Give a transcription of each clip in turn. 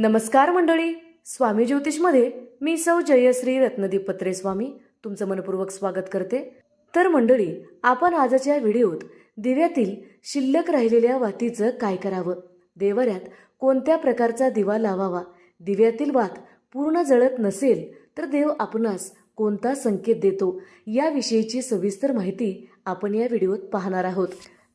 नमस्कार मंडळी. स्वामी ज्योतिषमध्ये मी सौ जयश्री रत्नदीप पत्रे स्वामी तुमचं मनपूर्वक स्वागत करते. तर मंडळी आपण आजच्या व्हिडिओत दिव्यातील शिल्लक राहिलेल्या वातीचं काय करावं? देवाऱ्यात कोणत्या प्रकारचा दिवा लावावा? दिव्यातील वात पूर्ण जळत नसेल तर देव आपणास कोणता संकेत देतो? याविषयीची सविस्तर माहिती आपण या व्हिडिओत पाहणार आहोत.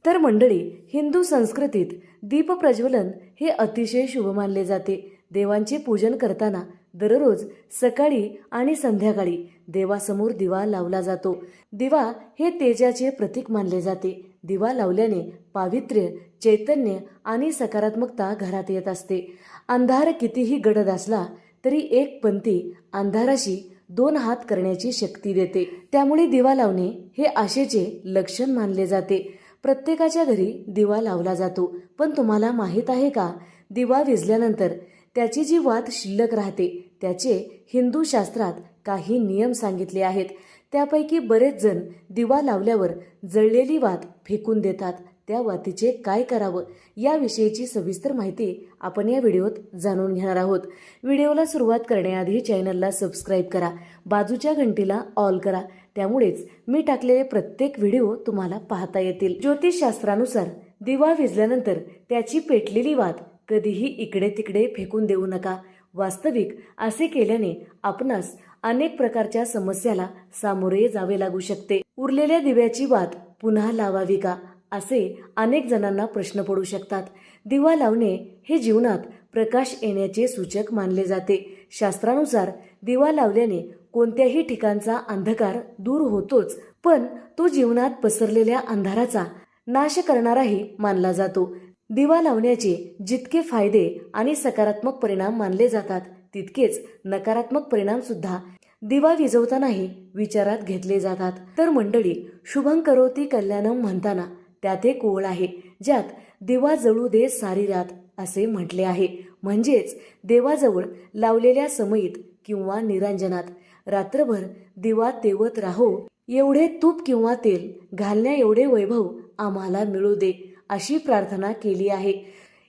तर मंडळी हिंदू संस्कृतीत दीप प्रज्वलन हे अतिशय शुभ मानले जाते. देवांचे पूजन करताना दररोज सकाळी आणि संध्याकाळी देवासमोर दिवा लावला जातो. दिवा हे तेजाचे प्रतीक मानले जाते. दिवा लावल्याने पावित्र्य चैतन्य आणि सकारात्मकता घरात येत असते. अंधार कितीही गडद असला तरी एक पंथी अंधाराशी दोन हात करण्याची शक्ती देते. त्यामुळे दिवा लावणे हे आशेचे लक्षण मानले जाते. प्रत्येकाच्या घरी दिवा लावला जातो. पण तुम्हाला माहीत आहे का? दिवा विझल्यानंतर त्याची जी वात शिल्लक राहते त्याचे हिंदू शास्त्रात काही नियम सांगितले आहेत. त्यापैकी बरेच जण दिवा लावल्यावर जळलेली वात फेकून देतात. त्या वातीचे काय करावं याविषयीची सविस्तर माहिती आपण या व्हिडिओत जाणून घेणार आहोत. व्हिडिओला सुरुवात करण्याआधी चॅनलला सबस्क्राईब करा बाजूच्या घंटीला ऑल करा त्यामुळेच मी टाकलेले प्रत्येक व्हिडिओ तुम्हाला पाहता येतील. ज्योतिषशास्त्रानुसार दिवा विजल्यानंतर त्याची पेटलेली वात कधीही इकडे तिकडे फेकून देऊ नका. वास्तविक असे केल्याने आपणास अनेक प्रकारच्या समस्याला सामोरे जावे लागू शकते. उरलेल्या दिव्याची वात पुन्हा लावावी का? असे अनेक जणांना प्रश्न पडू शकतात. दिवा लावणे हे जीवनात प्रकाश येण्याचे सूचक मानले जाते. शास्त्रानुसार दिवा लावल्याने कोणत्याही ठिकाणचा अंधकार दूर होतोच पण तो जीवनात पसरलेल्या अंधाराचा नाश करणाराही मानला जातो. दिवा लावण्याचे जितके फायदे आणि सकारात्मक परिणाम मानले जातात तितकेच नकारात्मक परिणाम सुद्धा दिवा विजवतानाही विचारात घेतले जातात. तर मंडळी शुभं करोती कल्याणम म्हणताना त्यात एक ओळ आहे ज्यात दिवा जळू दे सारी रात असे म्हटले आहे. म्हणजेच देवाजवळ लावलेल्या समयीत किंवा निरांजनात रात्रभर दिवा तेवत राहो एवढे तूप किंवा तेल घालण्या एवढे वैभव आम्हाला मिळू दे. अशी प्रार्थना केली आहे.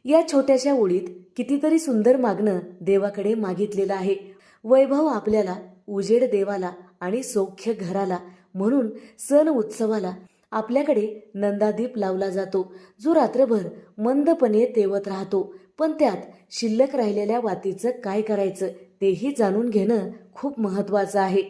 या छोट्याशा ओळीत कितीतरी सुंदर मागणं देवाकडे मागितलेलं आहे. वैभव आपल्याला उजेड देवाला आणि सौख्य घराला म्हणून सण उत्सवाला आपल्याकडे नंदादीप लावला जातो. जो रात्रभर मंदपणे तेवत राहतो. पण त्यात शिल्लक राहिलेल्या वातीचं काय करायचं तेही जाणून घेणं खूप महत्वाचं आहे.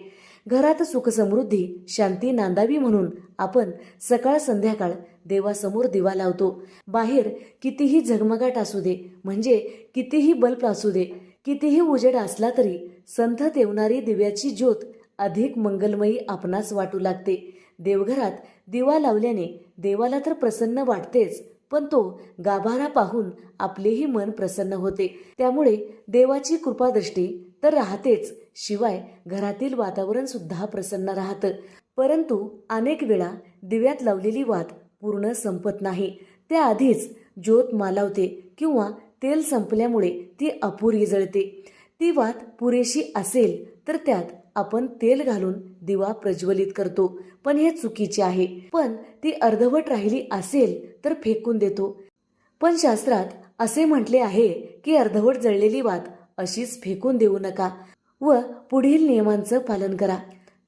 घरात सुखसमृद्धी शांती नांदावी म्हणून आपण सकाळ संध्याकाळ देवासमोर दिवा लावतो. बाहेर कितीही झगमगाट असू दे म्हणजे कितीही बल्ब असू दे कितीही उजेड असला तरी संथ तेवणारी दिव्याची ज्योत अधिक मंगलमयी आपणास वाटू लागते. देवघरात दिवा लावल्याने देवाला तर प्रसन्न वाटतेच पण तो गाभारा पाहून आपलेही मन प्रसन्न होते. त्यामुळे देवाची कृपादृष्टी तर राहतेच शिवाय घरातील वातावरण सुद्धा प्रसन्न राहतं. परंतु अनेक वेळा दिव्यात लावलेली वात पूर्ण संपत नाही. त्याआधीच ज्योत मालावते किंवा तेल संपल्यामुळे ती अपुरी जळते. ती वात पुरेशी असेल तर त्यात आपण तेल घालून दिवा प्रज्वलित करतो. पण हे चुकीचे आहे. पण ती अर्धवट राहिली असेल तर फेकून देतो. पण शास्त्रात असे म्हटले आहे की अर्धवट जळलेली वात अशीच फेकून देऊ नका व पुढील नियमांचं पालन करा.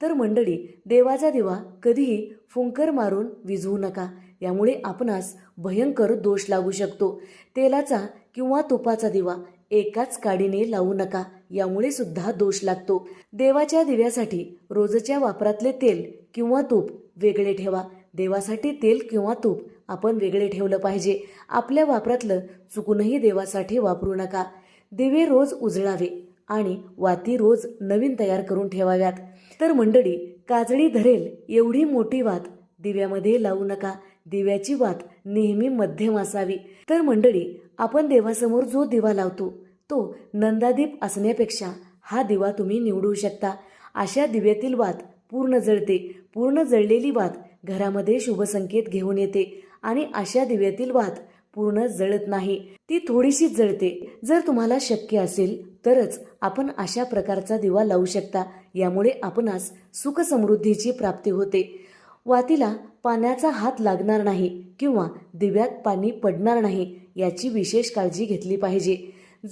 तर मंडळी देवाचा दिवा कधीही फुंकर मारून विझवू नका. यामुळे आपणास भयंकर दोष लागू शकतो. तेलाचा किंवा तुपाचा दिवा एकाच काडीने लावू नका. यामुळे सुद्धा दोष लागतो. देवाच्या दिव्यासाठी रोजच्या वापरातले तेल किंवा तूप वेगळे ठेवा. देवासाठी तेल किंवा तूप आपण वेगळे ठेवलं पाहिजे. आपल्या वापरातलं चुकूनही देवासाठी वापरू नका. दिवे रोज उजळावे आणि वाती रोज नवीन तयार करून ठेवाव्यात. तर मंडळी काजळी धरेल एवढी मोठी वात. दिव्यामध्ये लावू नका. दिव्याची वात नेहमी मध्यम असावी. तर मंडळी आपण देवासमोर जो दिवा लावतो तो नंदादीप असण्यापेक्षा हा दिवा तुम्ही निवडू शकता. अशा दिव्यातील वात पूर्ण जळते. पूर्ण जळलेली वात घरामध्ये शुभसंकेत घेऊन येते. आणि अशा दिव्यातील वात पूर्ण जळत नाही. ती थोडीशी जळते. जर तुम्हाला शक्य असेल तरच आपण अशा प्रकारचा दिवा लावू शकता. यामुळे आपणास सुखसमृद्धीची प्राप्ती होते. वातीला पाण्याचा हात लागणार नाही किंवा दिव्यात पाणी पडणार नाही याची विशेष काळजी घेतली पाहिजे.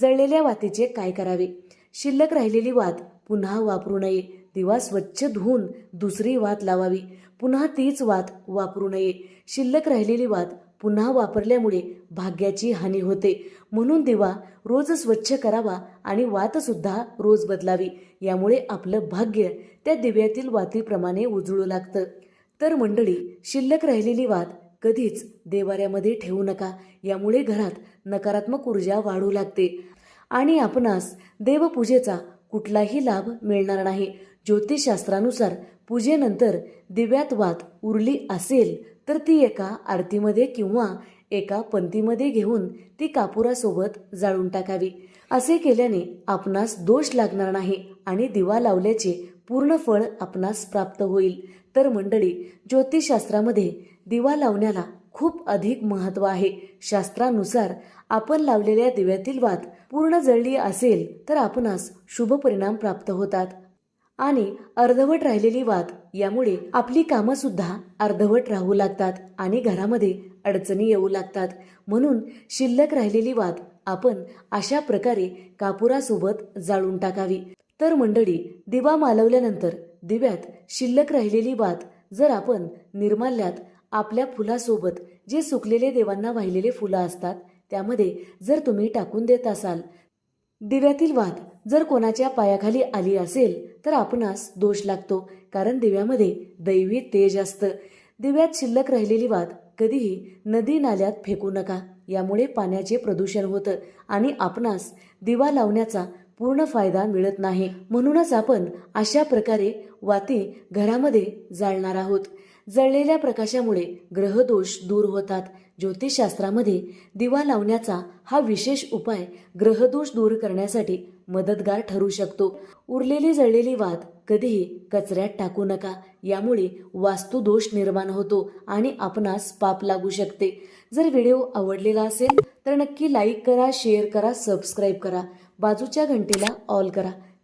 जळलेल्या वातीचे काय करावे? शिल्लक राहिलेली वात पुन्हा वापरू नये. दिवा स्वच्छ धुवून दुसरी वात लावावी. पुन्हा तीच वात वापरू नये. शिल्लक राहिलेली वात पुन्हा वापरल्यामुळे भाग्याची हानी होते. म्हणून दिवा रोज स्वच्छ करावा आणि वातसुद्धा रोज बदलावी यामुळे आपलं भाग्य त्या दिव्यातील वातीप्रमाणे उजळू लागतं. तर मंडळी शिल्लक राहिलेली वात कधीच देवाऱ्यामध्ये ठेवू नका. यामुळे घरात नकारात्मक ऊर्जा वाढू लागते. आणि आपणास देवपूजेचा कुठलाही लाभ मिळणार नाही. ज्योतिषशास्त्रानुसार पूजेनंतर दिव्यात वात उरली असेल तर ती एका आरतीमध्ये किंवा एका पंतीमध्ये घेऊन ती कापुरासोबत जाळून टाकावी. असे केल्याने आपणास दोष लागणार नाही आणि दिवा लावल्याचे पूर्ण फळ आपणास प्राप्त होईल. तर मंडळी ज्योतिषशास्त्रामध्ये दिवा लावण्याला खूप अधिक महत्त्व आहे. शास्त्रानुसार आपण लावलेल्या दिव्यातील वात पूर्ण जळली असेल तर आपणास शुभ परिणाम प्राप्त होतात. आणि अर्धवट राहिलेली वात यामुळे आपली कामं सुद्धा अर्धवट राहू लागतात आणि घरामध्ये अडचणी येऊ लागतात. म्हणून शिल्लक राहिलेली वात आपण अशा प्रकारे कापुरासोबत जाळून टाकावी. तर मंडळी दिवा मालवल्यानंतर दिव्यात शिल्लक राहिलेली वात जर आपण निर्माल्यात आपल्या फुलासोबत जे सुकलेले देवांना वाहिलेले फुलं असतात त्यामध्ये जर तुम्ही टाकून देत असाल दिव्यातील वात जर कोणाच्या पायाखाली आली असेल तर आपणास दोष लागतो कारण दिव्यामध्ये दैवी तेज असतं. दिव्यात शिल्लक राहिलेली वात कधीही नदी नाल्यात फेकू नका. यामुळे पाण्याचे प्रदूषण होतं आणि आपणास दिवा लावण्याचा पूर्ण फायदा मिळत नाही. म्हणूनच आपण अशा प्रकारे वाती घरामध्ये जाळणार आहोत. जळलेल्या प्रकाशामुळे ग्रहदोष दूर होतात. ज्योतिषशास्त्रामध्ये दिवा लावण्याचा हा विशेष उपाय ग्रहदोष दूर करण्यासाठी मदतगार ठरू शकतो. उरलेली जळलेली वात कधीही कचऱ्यात टाकू नका. यामुळे वास्तुदोष निर्माण होतो आणि आपणास पाप लागू शकते. जर व्हिडिओ आवडलेला असेल तर नक्की लाईक करा शेअर करा सबस्क्राईब करा. बाजूच्या घंटेला ऑल करा.